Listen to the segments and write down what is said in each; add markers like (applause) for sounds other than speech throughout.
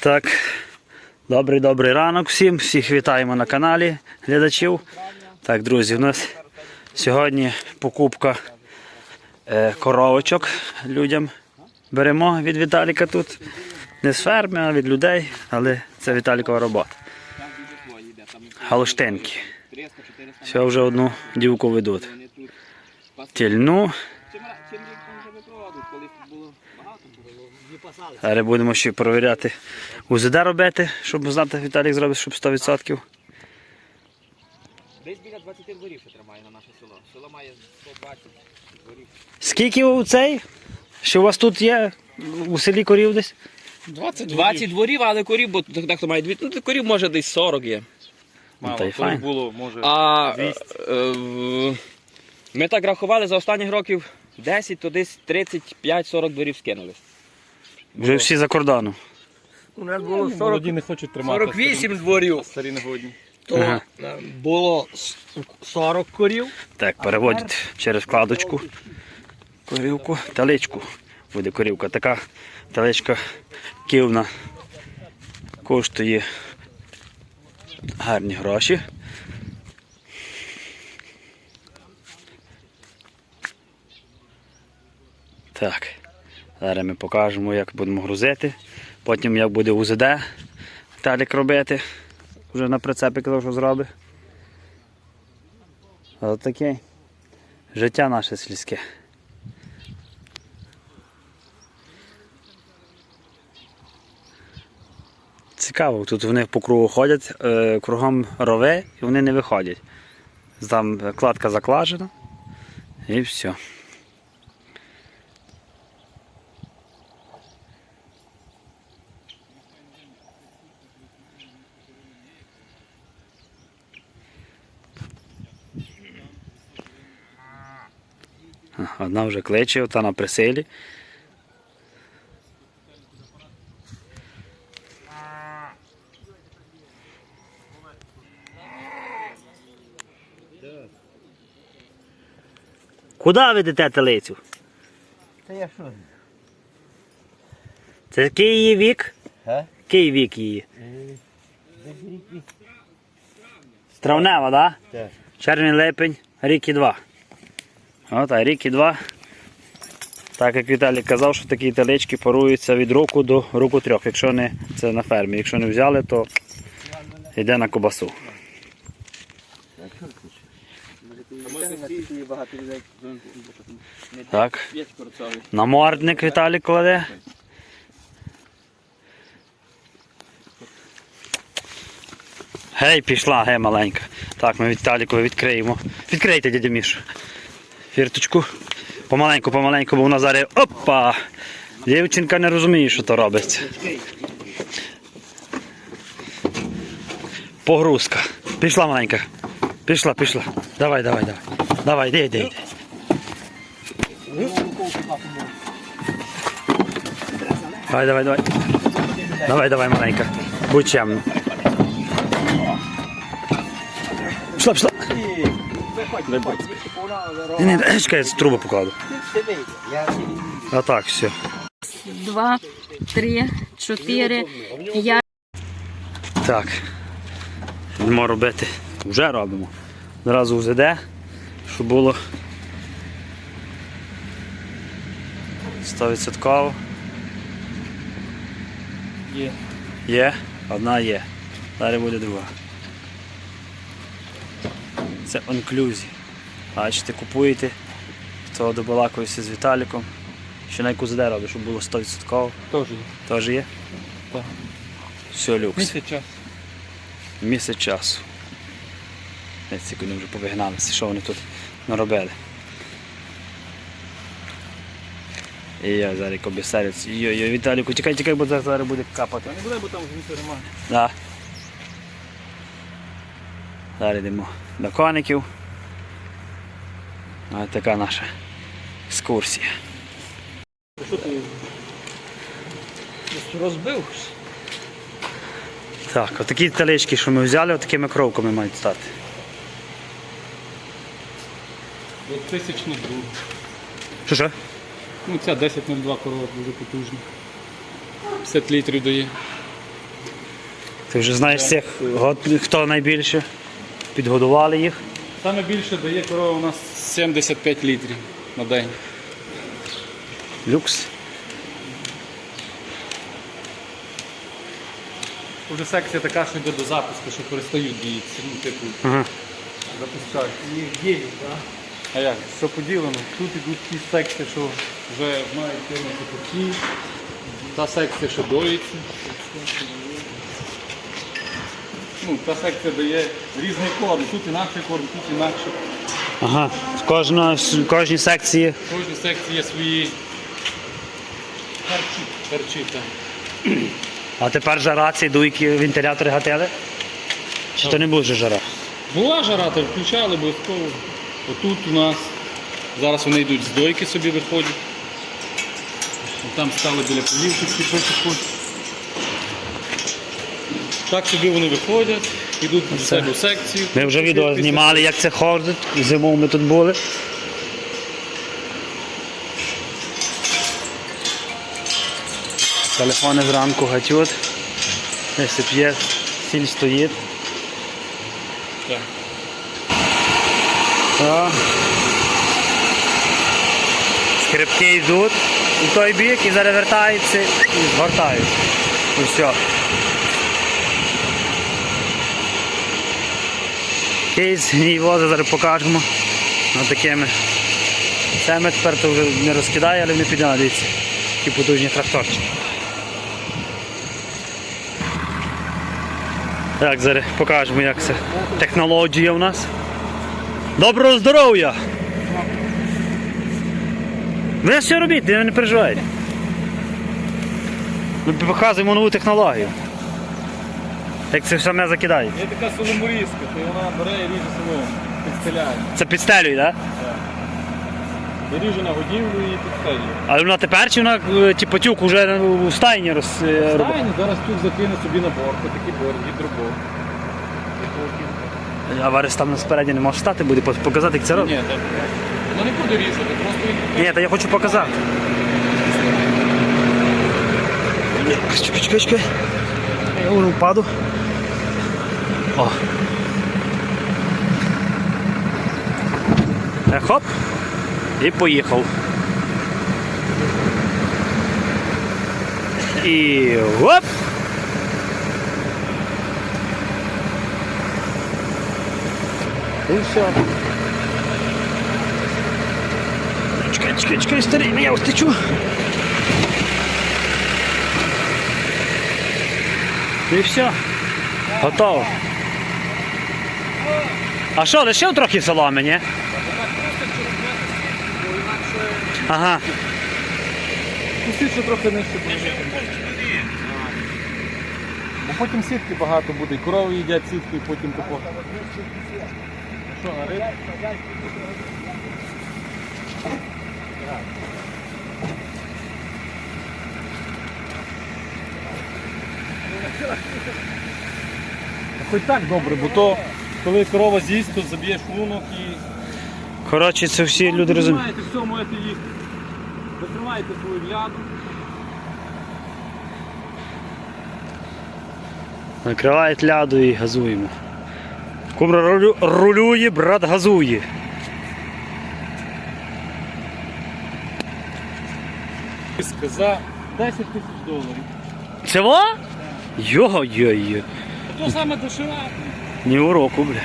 Так, добрий добрий ранок всім. Всіх вітаємо на каналі глядачів. Так, друзі, у нас сьогодні покупка е, коровочок людям. Беремо від Віталіка тут. Не з ферми, а від людей, але це Віталікова робота. Галштинки. Все вже одну дівку ведуть. Тільну. Чим ра- чим рік вже випроводить, колись було багато Зараз будемо ще перевіряти УЗД робити, щоб знати, Віталік зробить, щоб 100%. Десь біля 20 дворів ще тримає на наше село. Село має 120 дворів. Скільки у цей? Що у вас тут є у селі корів десь? 20 20 дворів, але корів, бо дехто має дві. Ну, корів може десь 40 є. Ну, Мало, коли файн. було, може. А 200. е, в- ми так рахували за останніх років 10, то десь 35-40 дворів скинули. Вже всі за кордоном. У нас було Молоді 40, не хочуть тримати. 48 дворів, Старі не годні. то Ага. е, було с- 40 корів. Так, переводять через вкладочку корівку, таличку. Буде корівка. Така таличка ківна коштує гарні гроші. Так, зараз ми покажемо, як будемо грузити. Потім як буде УЗД Талік робити. Вже на прицепі казав, що зробить. Ось таке життя наше сільське. Цікаво, тут вони по кругу ходять, е, кругом рове і вони не виходять. Там кладка заклажена і все. Одна вже кличе, та на присилі. Куди ведете телицю? Та я що? Це який її вік? Га? Який вік її? Травнева, так? Да? Так. Червень, липень, рік і два. От, а рік і два. Так як Віталій казав, що такі телички паруються від року до року трьох. Якщо не це на фермі. Якщо не взяли, то йде на кобасу. Так. Намордник Віталій кладе. Гей, пішла, гей, маленька. Так, ми Віталіку відкриємо. Відкрийте, дядя Міш. Фірточку. Помаленьку, помаленьку, бо вона зараз. Опа! Дівчинка не розуміє, що то робиться. Погрузка. Пішла маленька. Пішла, пішла. Давай, давай, давай. Давай, йди, йди, йди. Давай, давай, давай. Давай, давай, маленька. Будь чемна. Пішла, пішла. Ні, ні, чекай, я трубу покладу. А так, все. два, три, чотири, п'ять. Так. Будемо робити. Вже робимо. Зразу УЗД, щоб було 100%. Є. Є, одна є. Далі буде друга. Це онклюзі. Бачите, купуєте, хто добалакується з Віталіком. Ще на УЗД робить, щоб було 100%. Теж є. Теж є? Так. Все, люкс. Місяць час. Місяць часу. Вони вже повигналися, що вони тут наробили. І я зараз обісарюсь. Йо-йо, Віталіку, тікай, тікай, бо зараз буде капати. Не буде, бо там звідси немає. Да. Зараз йдемо до коників. Ось така наша екскурсія. Що ти? Розбив. Так, отакі талички, що ми взяли, отакими кровками мають стати. От тисячний друг. Що що? Ну ця 1002 корова дуже потужна. 50 літрів дає. Ти вже знаєш год- хто найбільше? Підгодували їх. Саме більше дає корова у нас 75 літрів на день. Люкс. Уже секція така, що йде до запуску, що перестають діятися. Ну, типу, Ага. запускають. А як? Що поділено? Тут ідуть ті секції, що вже мають кинути такі. Та секція, що доїться. Ну, та секція дає різний корм. Тут інакший корм, тут інакше. Ага. В кожна, в кожній секції. В кожній секції є свої харчі. харчі так. А тепер жара ці дуйки вентилятори гатили? Чи то не буде жара? Була жара, то включали обов'язково. Отут у нас. Зараз вони йдуть з дойки собі виходять. Там стали біля полівки ці підходять. Так собі вони виходять, йдуть до себе в секцію. Ми вже відео знімали, як це ходить. Зимою ми тут були. Телефони зранку гатють. Десь п'є, сіль стоїть. Так. Так. Скрипки йдуть у той бік і зараз вертаються і згортають. І все. Кейс гній вози зараз покажемо. Ось такими. Ми тепер то вже не розкидає, але не піде, дивіться. Такі потужні тракторчики. Так, зараз покажемо, як це технологія у нас. Доброго здоров'я! Ви все робіть, не переживайте. Ми показуємо нову технологію. Як це все не закидає. Є така соломорізка, то вона бере і ріже солому, підстеляє. Це підстелює, так? І ріже на годівлю і підстелює. Але вона тепер чи вона е, типу, тюк вже у стайні роз... е, робить? Стайні зараз тут закине собі на борт, такий борт, гідроборт. А Варис там спереді не може стати, буде показати, як це робить. Ні, так. Воно не буде різати, просто він Ні, та я хочу показати. Чекай, чекай, чекай. Я вже впаду. О. Е, Хоп. І поїхав. І гоп. І все. Чекай, чекай, чекай, старий, ну я втечу. І все. Готово. А що, лишив трохи соломи, ні? Ага. Пустіть, що трохи нижче положити. Бо потім сітки багато буде, і корови їдять сітку, і потім тако. Що, риб? Хоч так добре, бо то коли корова з'їсть, то заб'єш шлунок і Коротше, це всі люди розуміють. Закриваєте все, можете їсти. Закриваєте свою гляду. Накривають ляду і газуємо. Кумра рулю- рулює, брат газує. За 10 тисяч доларів. Цього? Йо-йо-йо. То саме дешеве. Ні уроку, бля.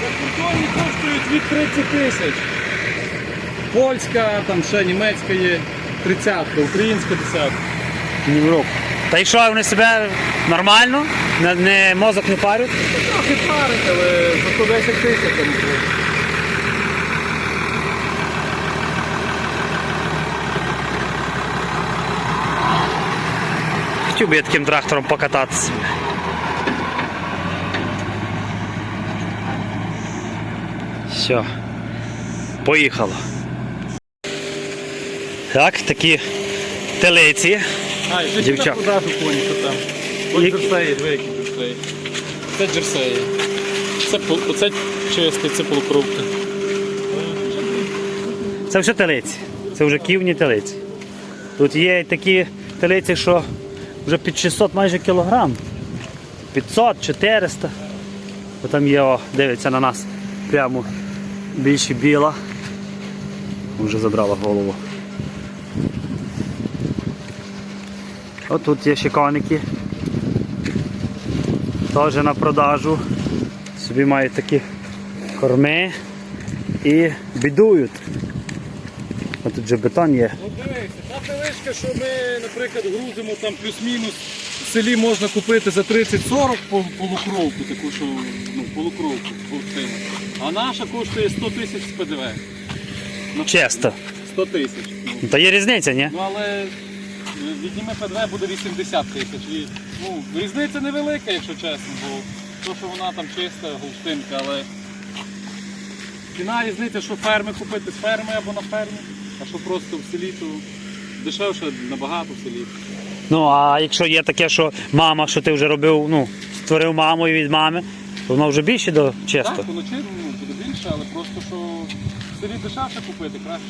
Закордонні коштують від 30 тисяч. Польська, там ще німецька є 30, українська 10. Ні уроку. Та й що, вони себе нормально? Не, не, мозок не парють? Трохи парить, але за 110 тисяч Хотів би я таким трактором покататися. Все. Поїхало. Так, такі телеці. А, і Дівчат. продажу коні, що там. Ось Які? джерсеї, дві які джерсеї. Це джерсеї. Це, пол- оце чистий, це полукровка. Це все телеці. Це вже ківні телеці. Тут є такі телеці, що вже під 600 майже кілограм. 500, 400. Бо там є, о, дивиться на нас прямо більше біла. Вже забрала голову. От тут є ще коники. Теж на продажу. Собі мають такі корми і бідують. А тут же бетон є. Тележка, що ми, наприклад, грузимо там плюс-мінус в селі можна купити за 30-40 полукровку, таку, що ну, полукровку бурштину. А наша коштує 100 тисяч з ПДВ. Ну, Чисто. 100 тисяч. Ну, Та є різниця, ні? Ну але е, відніме ПДВ буде 80 тисяч. І, ну, різниця невелика, якщо чесно, бо то, що вона там чиста, гулштинка, але ціна різниця, що ферми купити з ферми або на фермі, а що просто в селі, то дешевше набагато в селі. Ну а якщо є таке, що мама, що ти вже робив, ну, створив маму і від мами, то воно вже більше до чисто. Так, вночі ну, буде більше, але просто що в селі дешевше купити, краще.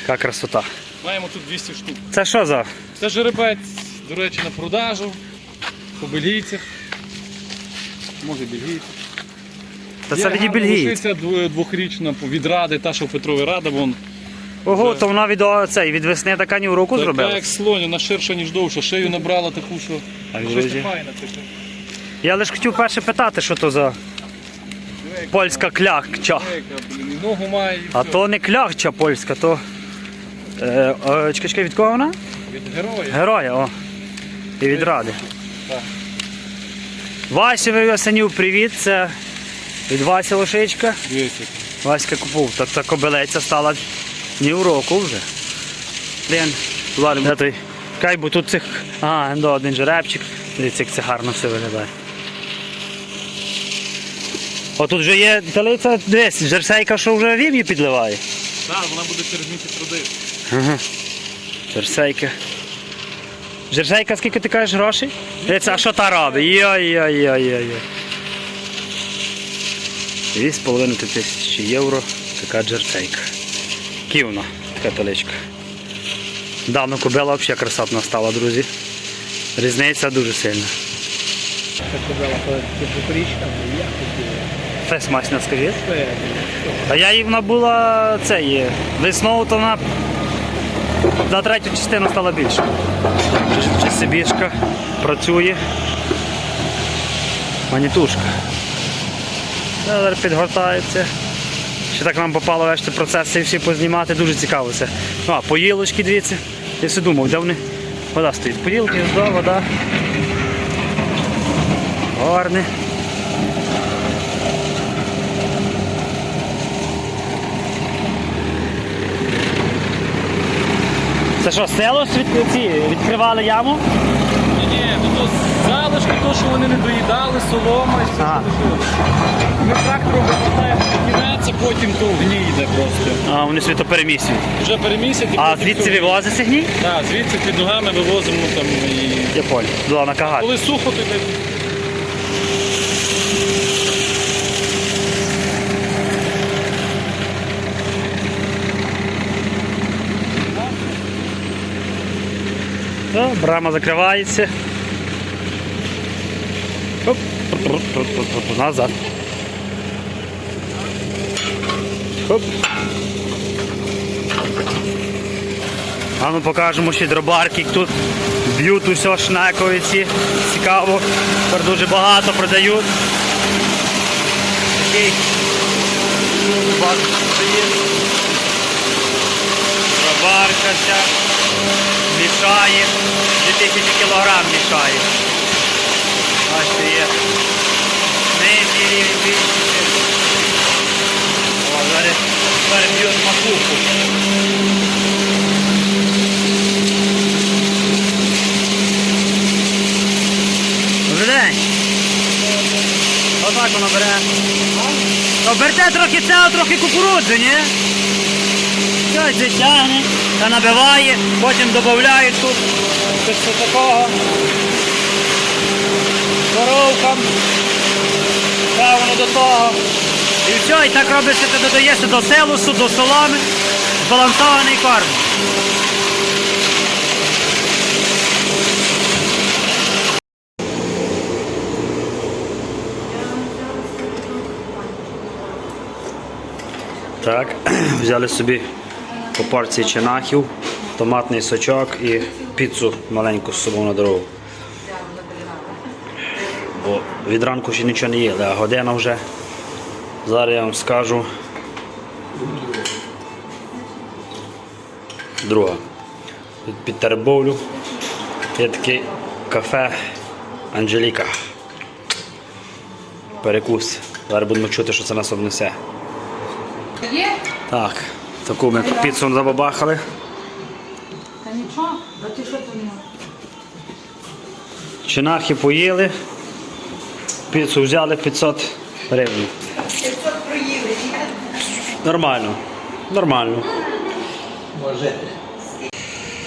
Яка красота. Маємо тут 200 штук. Це що за? Це жеребець, до речі, на продажу, по бельгійцях. Може бельгійці. Та це від бельгійць. Лишиця двохрічна від ради, та, що в Петрові рада, вон. Ого, то вона від, цей, від весни така ні в руку Така зробила. як слонь, вона ширша, ніж довша. Шию набрала таку, що щось файне таке. Я лише хотів перше питати, що то за польська клягча. Ногу має, А то не клягча польська, то. Е, е, чекай, чекай, від кого вона? від героя. Героя, о. І від ради. Так. Васі Осенів, привіт, це від Васі Лошичка. Дивіться. Васька купив, та, та кобилеця стала ні в року вже. Блін, ладно, де той. Кай, бо тут цих. Ага, до один жеребчик. Дивіться, як це гарно все виглядає. О, тут вже є телиця, дивись, жерсейка, що вже вів'ї підливає. Так, вона буде через місяць родити. Ага. Жерсейка. Жерсейка, скільки ти кажеш грошей? Дивіться, а що та робить? Йой-йой-йой-йой. Дві з половиною тисячі євро така джерсейка. Ківна, така теличка. Давно кобила взагалі красотна стала, друзі. Різниця дуже сильна. Це кобила, то типу річка, я хотів. Фес масня, скажіть. А я їй вона була це є. Весною то вона на третю частину стала більше. Чи працює. Манітушка. Підгортається. Ще так нам попало весь цей процес всі познімати, дуже цікаво це. Ну, А, поїлочки, дивіться. Я все думав, де вони. Вода стоїть. Поїлки, вода, вода. Гарне. Це що, село від, відкривали яму? Залишки, то, що вони не доїдали, солома і все, Ага. Ми трактором вивертаємо кінець, а потім то в гній йде просто. А, вони собі то перемісюють. Вже перемісять і А звідси то- вивозиться гній? Так, звідси під ногами вивозимо там і. Я понял. Була на кагат. Коли сухо, то йде. Брама закривається. Оп. Назад. Оп. А ну покажемо ще дробарки, як тут б'ють усе шнековиці. Цікаво. Тепер дуже багато продають. Такий бак стоїть. Дробарка вся. Мішає. 2000 кілограм мішає. Бачите, є. Нижній рівень більший. О, зараз переб'ють макуху. Добрий день. Отак воно бере. То берте трохи цього, трохи кукурудзи, ні? Щось це тягне, та набиває, потім додають тут щось такого коровкам. Ставимо до того. І все, і так робиться, ти додаєш до селосу, до соломи, збалансований корм. Так, (clears throat) Взяли собі по порції чинахів, томатний сочок і піцу маленьку з собою на дорогу. Бо від ранку ще нічого не їли, а година вже. Зараз я вам скажу. Друга. Тут під Теребовлю є таке кафе Анжеліка. Перекус. Зараз будемо чути, що це нас обнесе. Так, таку ми піцу забабахали. Та нічого, а ти що там? Чинахи поїли. Піцу взяли 500 гривень. 500 проїли. Нормально. Нормально. Може.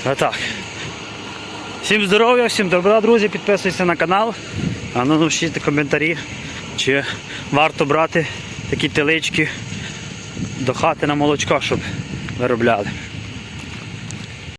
А так. Всім здоров'я, всім добра, друзі, підписуйтесь на канал. А ну напишіть коментарі, чи варто брати такі телички до хати на молочко, щоб виробляли.